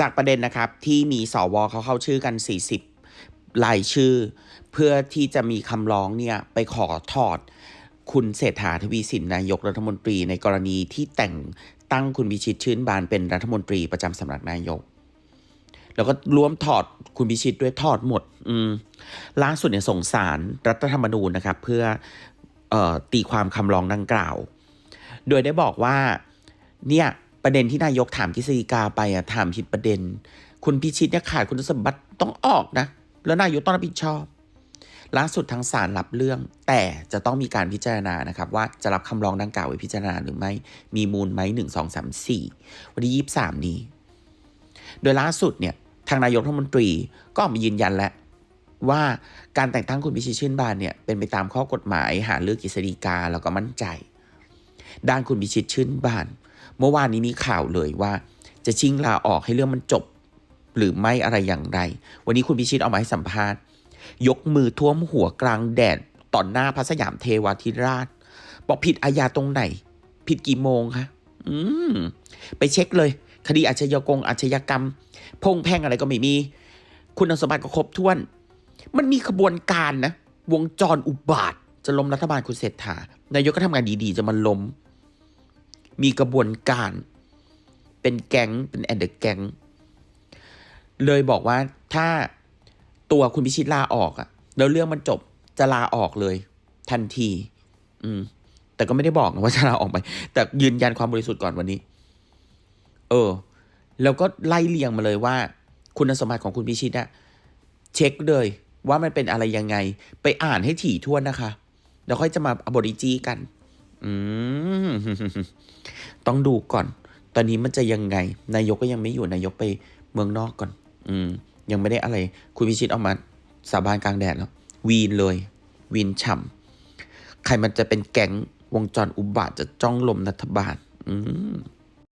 จากประเด็นนะครับที่มีสวเขาเข้าชื่อกัน 40รายชื่อ เพื่อที่จะมีคำร้องเนี่ยไปขอถอดคุณเศรษฐาทวีสินนายกรัฐมนตรี ในกรณีที่แต่งตั้งคุณพิชิตชื่นบานเป็นรัฐมนตรีประจำสำนักนายก แล้วก็รวมถอดคุณพิชิตด้วยถอดหมด อืมล่าสุดเนี่ยส่งสารรัฐธรรมนูญนะครับ เพื่อเอ่อตีความคำร้องดังกล่าว โดยได้บอกว่า เนี่ย ประเด็นที่นายกถามกฤษฎีกาไปอะถามผิดประเด็น คุณพิชิตเนี่ยขาดคุณสมบัติต้องออกนะ แล้วนายกต้องรับผิดชอบล่าสุดทางศาลรับเรื่อง แต่จะต้องมีการพิจารณานะครับ ว่าจะรับคำร้องดังกล่าวไว้พิจารณาหรือไม่ มีมูลไหมหนึ่งสองสามสี่วันที่ยี่สามนี้ โดยล่าสุดเนี่ยทางนายกรัฐมนตรีก็ออกมายืนยันแล้วว่าการแต่งตั้งคุณพิชิตชื่นบานเนี่ยเป็นไปตามข้อกฎหมายหาเลือกกฤษฎีกาแล้วก็มั่นใจ ด้านคุณพิชิตชื่นบาน เมื่อวานนี้มีข่าวเลยว่า จะชิงลาออกให้เรื่องมันจบ หรือไม่อะไรอย่างไร วันนี้คุณพิชิตออกมาให้สัมภาษณ์ ยกมือท่วมหัวกลางแดดต่อหน้าพระสยามเทวาธิราช บอกผิดอาญาตรงไหน ผิดกี่โมงคะอืมไปเช็คเลย คดีอาชญากรอาชญากรรม พงแพ่งอะไรก็ไม่มี คุณสมบัติก็ครบถ้วน มันมีขบวนการนะ วงจรอุบาท จะล้มรัฐบาลคุณเศรษฐานายกก็ทำงานดีๆ จะมาล้ม มีกระบวนการ เป็นแก๊งเป็นแอนเดอร์แก๊งเลยบอกว่าถ้าตัวคุณพิชิตลาออกอะแล้วเรื่องมันจบจะลาออกเลย ทันที อืม แต่ก็ไม่ได้บอกนะว่าจะลาออกไป แต่ยืนยันความบริสุทธิ์ก่อนวันนี้ เออ แล้วก็ไล่เรียงมาเลยว่า คุณสมบัติของคุณพิชิตอะเช็คเลยว่ามันเป็นอะไรยังไง ไปอ่านให้ถี่ถ้วนนะคะ เดี๋ยวค่อยจะมาอบริจีกัน อืมต้องดูก่อน ตอนนี้มันจะยังไง นายกก็ยังไม่อยู่นายกไปเมืองนอกก่อน อืม ยังไม่ได้อะไร คุณพิชิตออกมาสาบานกลางแดดแล้ว วีนเลย วีนฉ่ำใครมันจะเป็นแก๊งวงจรอุบาทจะจ้องลมรัฐบาล อืม